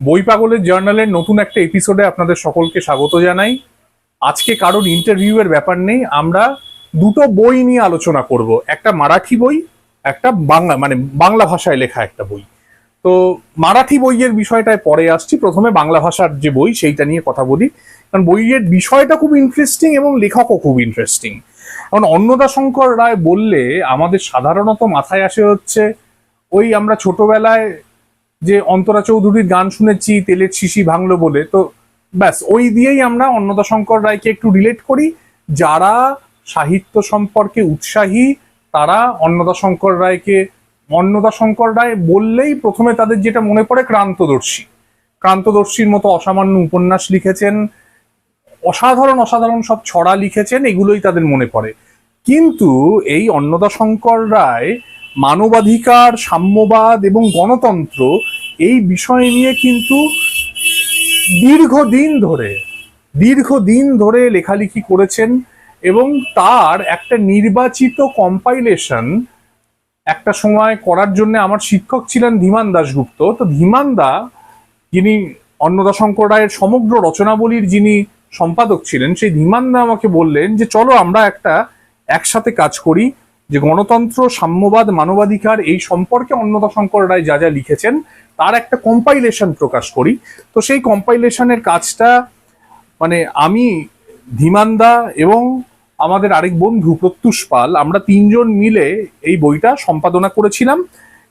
বই পাগলের জার্নালের নতুন একটা এপিসোডে আপনাদের সকলকে স্বাগত জানাই। আজকে কারোর ইন্টারভিউয়ের ব্যাপার নেই, আমরা দুটো বই নিয়ে আলোচনা করব। একটা মারাঠি বই, একটা বাংলা মানে বাংলা ভাষায় লেখা একটা বই। তো মারাঠি বইয়ের বিষয়টায় পরে আসছি। প্রথমে বাংলা ভাষার যে বই, সেইটা নিয়ে কথা বলি। কারণ বইয়ের বিষয়টা খুব ইন্টারেস্টিং এবং লেখকও খুব ইন্টারেস্টিং এখন অন্নদা শঙ্কর রায় বললে, আমাদের সাধারণত মাথায় আসে হচ্ছে, ওই আমরা ছোটবেলায় যে অন্তরা চৌধুরীর গান শুনেছি, তেলের শিশি ভাঙলো বলে, তো ব্যাস, ওই দিয়েই আমরা অন্নদা শঙ্কর রায়কে একটু রিলেট করি। যারা সাহিত্য সম্পর্কে উৎসাহী, তারা অন্নদা শঙ্কর রায়কে, অন্নদা শঙ্কর রায় বললেই প্রথমে তাদের যেটা মনে পড়ে, ক্রান্তদর্শী। ক্রান্তদর্শীর মতো অসামান্য উপন্যাস লিখেছেন, অসাধারণ অসাধারণ সব ছড়া লিখেছেন, এগুলোই তাদের মনে পড়ে। কিন্তু এই অন্নদা শঙ্কর রায় মানবাধিকার, সাম্যবাদ এবং গণতন্ত্র এই বিষয় নিয়ে কিন্তু দীর্ঘদিন ধরে দীর্ঘদিন ধরে লেখালেখি করেছেন এবং তার একটা নির্বাচিত কম্পাইলেশন একটা সময় করার জন্য আমার শিক্ষক ছিলেন ধীমান দাশগুপ্ত। তো ধীমান দা যিনি অন্নদা শঙ্কর রায়ের সমগ্র রচনাবলীর যিনি সম্পাদক ছিলেন, সেই ধীমান দা আমাকে বললেন যে, চলো আমরা একটা একসাথে কাজ করি। যে গণতন্ত্র, সাম্যবাদ, মানবাধিকার এই সম্পর্কে অন্নদা শঙ্কর রায় যা যা লিখেছেন, তার একটা কম্পাইলেশন প্রকাশ করি। তো সেই কম্পাইলেশনের কাজটা মানে আমি ধীমান্দা এবং আমাদের আরেক বন্ধু প্রত্যুষ পাল, আমরা তিনজন মিলে এই বইটা সম্পাদনা করেছিলাম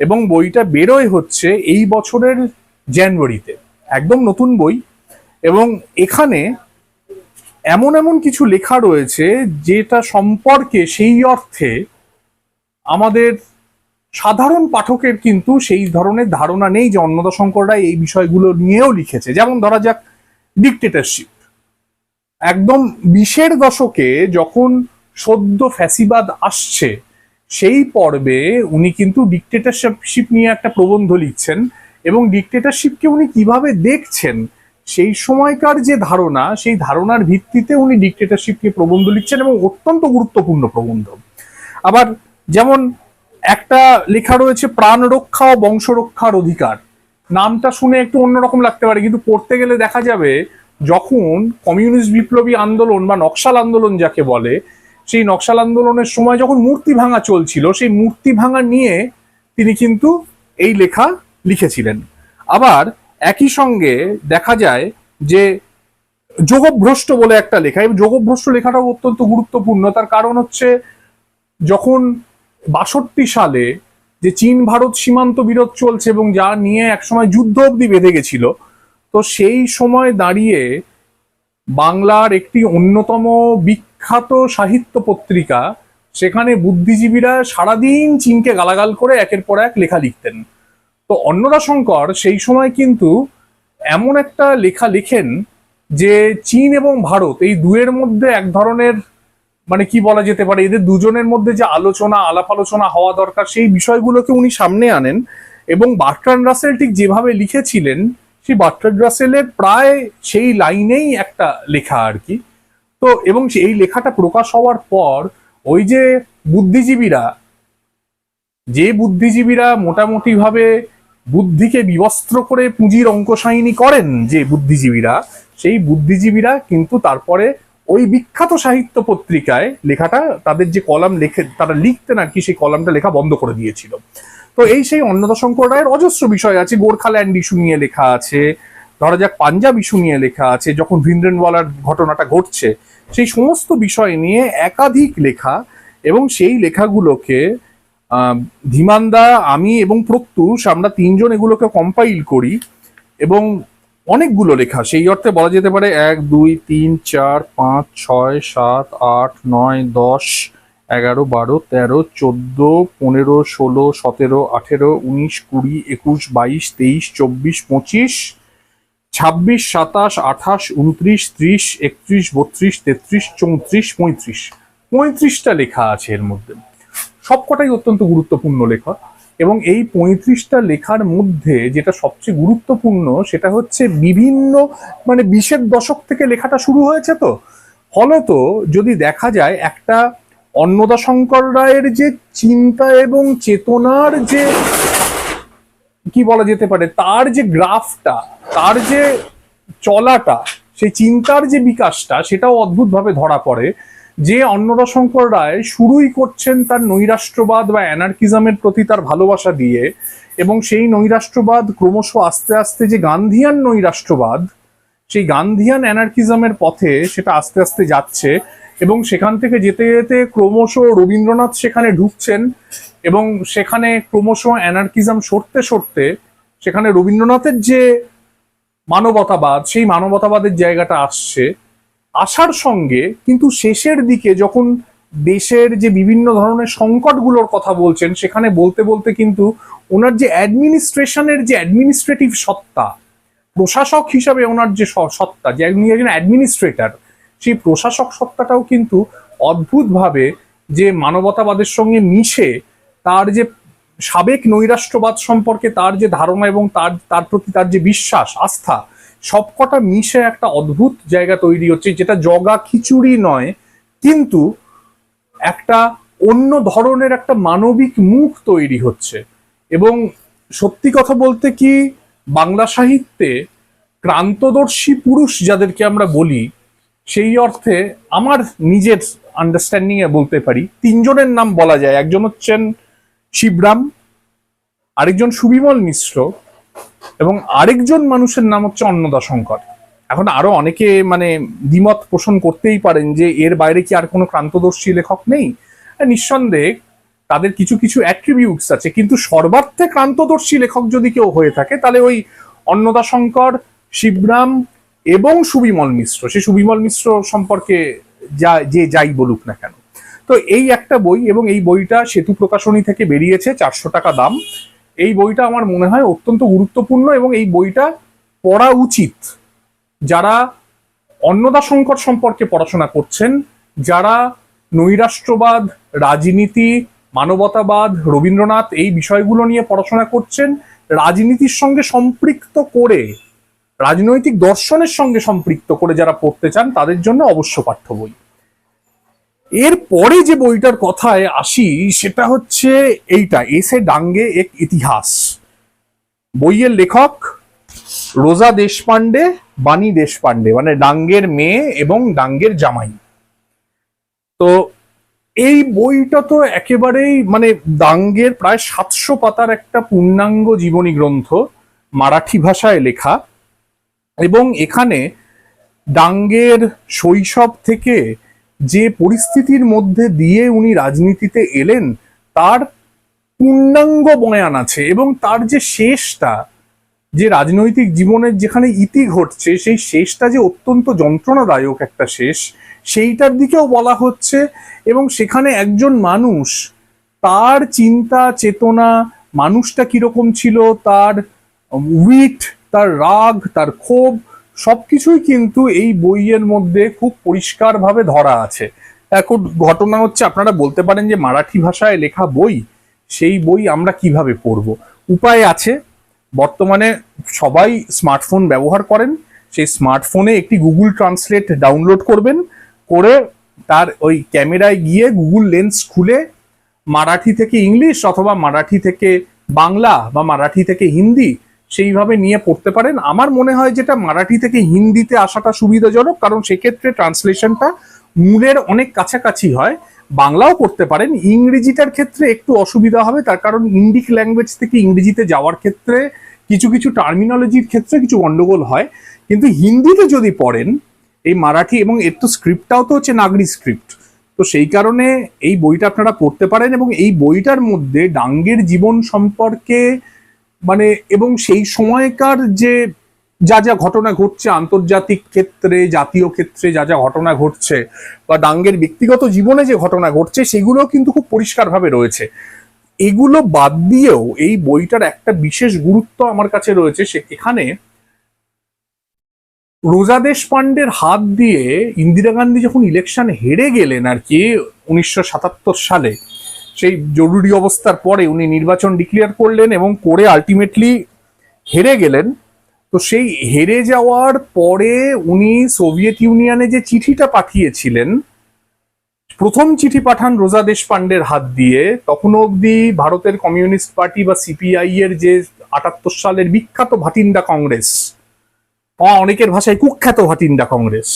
এবং বইটা বেরোয় হচ্ছে এই বছরের জানুয়ারিতে। একদম নতুন বই এবং এখানে এমন এমন কিছু লেখা রয়েছে যেটা সম্পর্কে সেই অর্থে আমাদের সাধারণ পাঠকের কিন্তু সেই ধরনের ধারণা নেই যে অন্নদা শঙ্কর রায় এই বিষয়গুলো নিয়েও লিখেছে। যেমন ধরা যাক ডিকটেটরশিপ একদম বিশের দশকে যখন সদ্য ফ্যাসিবাদ আসছে, সেই পর্বে উনি কিন্তু ডিকটেটরশিপ নিয়ে একটা প্রবন্ধ লিখছেন এবং ডিকটেটরশিপকে উনি কীভাবে দেখছেন, সেই সময়কার যে ধারণা, সেই ধারণার ভিত্তিতে উনি ডিকটেটরশিপকে প্রবন্ধ লিখছেন এবং অত্যন্ত গুরুত্বপূর্ণ প্রবন্ধ। আবার যেমন একটা লেখা রয়েছে, প্রাণ রক্ষা ও বংশ রক্ষার অধিকার। নামটা শুনে একটু অন্যরকম লাগতে পারে, কিন্তু পড়তে গেলে দেখা যাবে যখন কমিউনিস্ট বিপ্লবী আন্দোলন বা নকশাল আন্দোলন যাকে বলে, সেই নকশাল আন্দোলনের সময় যখন মূর্তি ভাঙা চলছিল, সেই মূর্তি ভাঙা নিয়ে তিনি কিন্তু এই লেখা লিখেছিলেন। আবার একই সঙ্গে দেখা যায় যে যোগভ্রষ্ট বলে একটা লেখা, এই যোগভ্রষ্ট লেখাটাও অত্যন্ত গুরুত্বপূর্ণ। তার কারণ হচ্ছে যখন বাষট্টি সালে যে চীন ভারত সীমান্ত বিরোধ চলছে এবং যা নিয়ে একসময় যুদ্ধ অবধি বেঁধে গেছিল, তো সেই সময় দাঁড়িয়ে বাংলার একটি অন্যতম বিখ্যাত সাহিত্য পত্রিকা, সেখানে বুদ্ধিজীবীরা সারাদিন চীনকে গালাগাল করে একের পর এক লেখা লিখতেন। তো অন্নদা শঙ্কর সেই সময় কিন্তু এমন একটা লেখা লেখেন যে চীন এবং ভারত এই দুয়ের মধ্যে এক ধরনের মানে কি বলা যেতে পারে, এদের দুজনের মধ্যে যে আলোচনা আলাপ আলোচনা হওয়া দরকার, সেই বিষয়গুলোকে উনি সামনে আনেন এবং বার্ট্রান রাসেল ঠিক যেভাবে লিখেছিলেন, সেই বার্ট্রান রাসেলের প্রায় সেই লাইনেই একটা লেখা আর কি। তো এবং এই লেখাটা প্রকাশ হওয়ার পর ওই যে বুদ্ধিজীবীরা যে বুদ্ধিজীবীরা মোটামুটি ভাবে বুদ্ধিকে বিবস্ত্র করে পুঁজির অঙ্কসাইনি করেন যে বুদ্ধিজীবীরা, সেই বুদ্ধিজীবীরা কিন্তু তারপরে ওই বিখ্যাত সাহিত্য পত্রিকায় লেখাটা, তাদের যে কলাম লেখে, তারা লিখতেন আর কি, সেই কলামটা লেখা বন্ধ করে দিয়েছিল। তো এই সেই অন্নদা শঙ্কর রায়ের অজস্র বিষয় আছে গোর্খাল্যান্ড ইস্যু নিয়ে লেখা আছে, ধরা যাক পাঞ্জাব ইস্যু নিয়ে লেখা আছে, যখন ভিন্দ্রেনওয়ালার ঘটনাটা ঘটছে, সেই সমস্ত বিষয় নিয়ে একাধিক লেখা এবং সেই লেখাগুলোকে ধীমানদা, আমি এবং প্রত্যুষ, আমরা তিনজন এগুলোকে কম্পাইল করি এবং অনেকগুলো লেখা, সেই অর্থে বলা যেতে পারে এক, দুই, তিন, চার, পাঁচ, ছয়, সাত, আট, নয়, দশ, এগারো, বারো, তেরো, চোদ্দ, পনেরো, ষোলো, সতেরো, আঠেরো, উনিশ, কুড়ি, একুশ, বাইশ, তেইশ, চব্বিশ, পঁচিশ, ছাব্বিশ, সাতাশ, আঠাশ, উনত্রিশ, ত্রিশ, একত্রিশ, বত্রিশ, তেত্রিশ, চৌত্রিশ, পঁয়ত্রিশ। পঁয়ত্রিশটা লেখা আছে এর মধ্যে। সবকটাই অত্যন্ত গুরুত্বপূর্ণ লেখা। এবং এই পঁয়ত্রিশটা লেখার মধ্যে যেটা সবচেয়ে গুরুত্বপূর্ণ, সেটা হচ্ছে বিভিন্ন মানে বিশের দশক থেকে লেখাটা শুরু হয়েছে তো। ফলত যদি দেখা যায়, একটা অন্নদা শঙ্কর রায়ের যে চিন্তা এবং চেতনার যে, কি বলা যেতে পারে, তার যে গ্রাফটা, তার যে চলাটা, সেই চিন্তার যে বিকাশটা, সেটাও অদ্ভুতভাবে ধরা পড়ে। যে অন্নদাশঙ্কর রায় শুরুই করছেন তার নৈরাষ্ট্রবাদ বা অ্যানার্কিজমের প্রতি তার ভালোবাসা দিয়ে, এবং সেই নৈরাষ্ট্রবাদ ক্রমশ আস্তে আস্তে যে গান্ধিয়ান নৈরাষ্ট্রবাদ, সেই গান্ধিয়ান অ্যানার্কিজমের পথে সেটা আস্তে আস্তে যাচ্ছে, এবং সেখান থেকে যেতে যেতে ক্রমশ রবীন্দ্রনাথ সেখানে ঢুকছেন, এবং সেখানে ক্রমশ অ্যানার্কিজম সরতে সরতে সেখানে রবীন্দ্রনাথের যে মানবতাবাদ, সেই মানবতাবাদের জায়গাটা আসছে। আসার সঙ্গে কিন্তু শেষের দিকে যখন দেশের যে বিভিন্ন ধরনের সংকটগুলোর কথা বলছেন, সেখানে বলতে বলতে কিন্তু ওনার যে অ্যাডমিনিস্ট্রেশনের যে অ্যাডমিনিস্ট্রেটিভ সত্তা, প্রশাসক হিসাবে ওনার যে সত্তা, যে উনি একজন অ্যাডমিনিস্ট্রেটর সেই প্রশাসক সত্তাটাও কিন্তু অদ্ভুতভাবে যে মানবতাবাদের সঙ্গে মিশে, তার যে সাবেক নৈরাষ্ট্রবাদ সম্পর্কে তার যে ধারণা এবং তার তার প্রতি তার যে বিশ্বাস, আস্থা সবকটা মিশে একটা অদ্ভুত জায়গা তৈরি হচ্ছে, যেটা জগা খিচুড়ি নয়, কিন্তু একটা অন্য ধরনের একটা মানবিক মুখ তৈরি হচ্ছে। এবং সত্যি কথা বলতে কি, বাংলা সাহিত্যে ক্রান্তদর্শী পুরুষ যাদেরকে আমরা বলি, সেই অর্থে আমার নিজের আন্ডারস্ট্যান্ডিং এ বলতে পারি, তিনজনের নাম বলা যায়। একজন হচ্ছেন শিবরাম, আরেকজন সুবিমল মিশ্র। এবং আরেকজন মানুষের নাম হচ্ছে অন্নদাশঙ্কর এখন আরও অনেকে মানে দ্বিমত পোষণ করতেই পারেন যে এর বাইরে কি আর কোনো ক্রান্তদর্শী লেখক নেই। নিঃসন্দেহে তাদের কিছু কিছু অ্যাট্রিবিউটস আছে, কিন্তু সর্বার্থে ক্রান্তদর্শী লেখক যদি কেউ হয়ে থাকে, তাহলে ওই অন্নদাশঙ্কর শিবরাম এবং সুবিমল মিশ্র, সে সুবিমল মিশ্র সম্পর্কে যা, যে যাই বলুক না কেন। তো এই একটা বই এবং এই বইটা সেতু প্রকাশনী থেকে বেরিয়েছে, চারশো টাকা দাম। এই বইটা আমার মনে হয় অত্যন্ত গুরুত্বপূর্ণ এবং এই বইটা পড়া উচিত। যারা অন্নদাশঙ্কর সম্পর্কে পড়াশোনা করছেন, যারা নৈরাষ্ট্রবাদ, রাজনীতি, মানবতাবাদ, রবীন্দ্রনাথ এই বিষয়গুলো নিয়ে পড়াশোনা করছেন, রাজনীতির সঙ্গে সম্পৃক্ত করে, রাজনৈতিক দর্শনের সঙ্গে সম্পৃক্ত করে যারা পড়তে চান, তাদের জন্য অবশ্য পাঠ্য বই। এর পরে যে বইটার কথায় আসি, সেটা হচ্ছে এইটা, এসে ডাঙ্গে এক ইতিহাস। বইয়ের লেখক রোজা দেশপান্ডে বাণী দেশপান্ডে মানে ডাঙ্গের মেয়ে এবং ডাঙ্গের জামাই। তো এই বইটা তো একেবারেই মানে ডাঙ্গের প্রায় সাতশো পাতার একটা পূর্ণাঙ্গ জীবনী গ্রন্থ মারাঠি ভাষায় লেখা। এবং এখানে ডাঙ্গের শৈশব থেকে যে পরিস্থিতির মধ্যে দিয়ে উনি রাজনীতিতে এলেন, তার পূর্ণাঙ্গ বয়ান আছে এবং তার যে শেষটা, যে রাজনৈতিক জীবনের যেখানে ইতি ঘটছে, সেই শেষটা যে অত্যন্ত যন্ত্রণাদায়ক একটা শেষ, সেইটার দিকেও বলা হচ্ছে এবং সেখানে একজন মানুষ, তার চিন্তা, চেতনা, মানুষটা কীরকম ছিল, তার উইট তার রাগ, তার ক্ষোভ সবকিছুই কিন্তু এই বইয়ের মধ্যে খুব পরিষ্কারভাবে ধরা আছে। এখন ঘটনা হচ্ছে আপনারা বলতে পারেন যে মারাঠি ভাষায় লেখা বই, সেই বই আমরা কীভাবে পড়ব? উপায় আছে। বর্তমানে সবাই স্মার্টফোন ব্যবহার করেন। সেই স্মার্টফোনে একটি গুগল ট্রান্সলেট ডাউনলোড করবেন, করে তার ওই ক্যামেরায় গিয়ে গুগল লেন্স খুলে মারাঠি থেকে ইংলিশ অথবা মারাঠি থেকে বাংলা বা মারাঠি থেকে হিন্দি সেইভাবে নিয়ে পড়তে পারেন। আমার মনে হয় যেটা মারাঠি থেকে হিন্দিতে আসাটা সুবিধাজনক, কারণ সেক্ষেত্রে ট্রান্সলেশনটা মূলের অনেক কাছাকাছি হয়। বাংলাও করতে পারেন। ইংরেজিটার ক্ষেত্রে একটু অসুবিধা হবে, তার কারণ ইন্ডিক ল্যাঙ্গুয়েজ থেকে ইংরেজিতে যাওয়ার ক্ষেত্রে কিছু কিছু টার্মিনোলজির ক্ষেত্রে কিছু গন্ডগোল হয়। কিন্তু হিন্দিতে যদি পড়েন, এই মারাঠি এবং এর তো স্ক্রিপ্টটাও তো হচ্ছে নাগরি স্ক্রিপ্ট। তো সেই কারণে এই বইটা আপনারা পড়তে পারেন এবং এই বইটার মধ্যে ডাঙ্গের জীবন সম্পর্কে মানে এবং সেই সময়কার যে, যা যা ঘটনা ঘটছে, আন্তর্জাতিক ক্ষেত্রে, জাতীয় ক্ষেত্রে যা যা ঘটনা ঘটছে, বা ডাঙ্গের ব্যক্তিগত জীবনে যে ঘটনা ঘটছে সেগুলো কিন্তু খুব পরিষ্কারভাবে রয়েছে। এগুলো বাদ দিয়েও এই বইটার একটা বিশেষ গুরুত্ব আমার কাছে রয়েছে, সে এখানে রোজা দেশপান্ডের হাত দিয়ে ইন্দিরা গান্ধী যখন ইলেকশন হেরে গেলেন আর কি, উনিশশো সাতাত্তর সালে সেই জরুরি অবস্থার পরে উনি নির্বাচন ডিক্লেয়ার করলেন এবং করে আলটিমেটলি হেরে গেলেন। তো সেই হেরে যাওয়ার পরে উনি সোভিয়েত ইউনিয়নে যে চিঠিটা পাঠিয়েছিলেন, প্রথম চিঠি পাঠান রোজা দেশপান্ডের হাত দিয়ে তখনও অবধি ভারতের কমিউনিস্ট পার্টি বা সিপিআই এর যে আটাত্তর সালের বিখ্যাত ভাটিন্ডা কংগ্রেস অনেকের ভাষায় কুখ্যাত ভাটিন্ডা কংগ্রেস,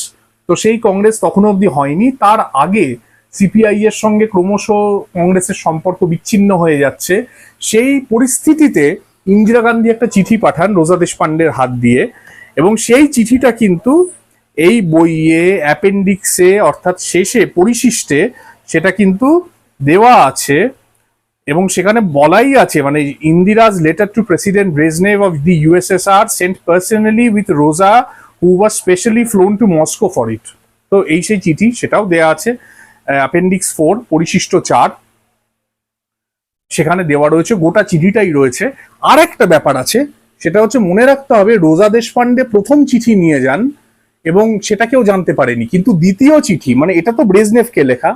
তো সেই কংগ্রেস তখনও অবধি হয়নি। তার আগে সিপিআই এর সঙ্গে ক্রমশ কংগ্রেসের সম্পর্ক বিচ্ছিন্ন হয়ে যাচ্ছে। সেই পরিস্থিতিতে ইন্দিরা গান্ধী একটা চিঠি পাঠান রোজা দেশপান্ডের হাত দিয়ে এবং সেই চিঠিটা কিন্তু এই বইয়ে, অ্যাপেন্ডিক্সে অর্থাৎ শেষে, পরিশিষ্টে সেটা কিন্তু দেওয়া আছে এবং সেখানে বলাই আছে মানে Indira's letter to president Brezhnev of the USSR sent personally with Roza who was specially flown to Moscow for it তো এই সেই চিঠি সেটাও দেয়া আছে। অ্যাপেন্ডিক্স ফোর পরিশিষ্ট চার। সেখানে দেওয়া রয়েছে, গোটা চিঠিটাই রয়েছে। আর একটা ব্যাপার আছে, সেটা হচ্ছে মনে রাখতে হবে, রোজা দেশপান্ডে প্রথম চিঠি নিয়ে যান এবং সেটা কেউ জানতে পারেনি। কিন্তু দ্বিতীয় চিঠি মানে এটা তো ব্রেজনেভকে লেখা,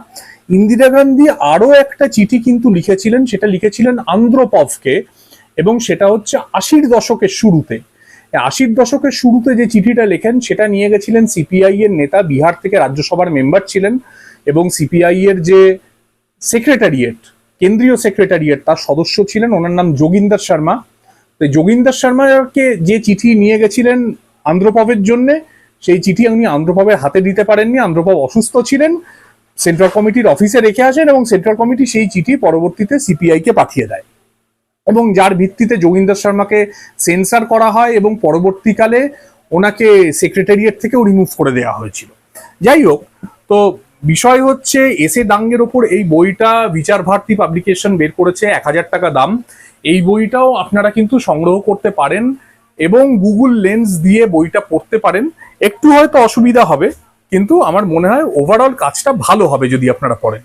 ইন্দিরা গান্ধী আরও একটা চিঠি কিন্তু লিখেছিলেন, সেটা লিখেছিলেন আন্দ্রপভকে এবং সেটা হচ্ছে আশির দশকের শুরুতে। আশির দশকের শুরুতে যে চিঠিটা লেখেন, সেটা নিয়ে গেছিলেন সিপিআই এর নেতা, বিহার থেকে রাজ্যসভার মেম্বার ছিলেন। এবং সিপিআই এর যে সেক্রেটারিয়েট কেন্দ্রীয় সেক্রেটারিয়েট তার সদস্য ছিলেন, ওনার নাম যোগিন্দার শর্মা। তো যোগিন্দর শর্মাকে যে চিঠি নিয়ে গেছিলেন আন্ধ্রপবের জন্য, সেই চিঠি উনি আন্ধ্রপবের হাতে দিতে পারেননি। আন্ধ্রপব অসুস্থ ছিলেন, সেন্ট্রাল কমিটির অফিসে রেখে আসেন এবং সেন্ট্রাল কমিটি সেই চিঠি পরবর্তীতে সিপিআই কে পাঠিয়ে দেয়। এবং যার ভিত্তিতে যোগিন্দার শর্মাকে সেন্সার করা হয় এবং পরবর্তীকালে ওনাকে সেক্রেটারিয়েট থেকেও রিমুভ করে দেওয়া হয়েছিল। যাই হোক, তো বিষয় হচ্ছে এসে দাঙ্গের ওপর এই বইটা বিচার ভারতী পাবলিকেশন বের করেছে এক হাজার টাকা দাম। এই বইটাও আপনারা কিন্তু সংগ্রহ করতে পারেন এবং গুগল লেন্স দিয়ে বইটা পড়তে পারেন। একটু হয়তো অসুবিধা হবে, কিন্তু আমার মনে হয় ওভারঅল কাজটা ভালো হবে যদি আপনারা পড়েন।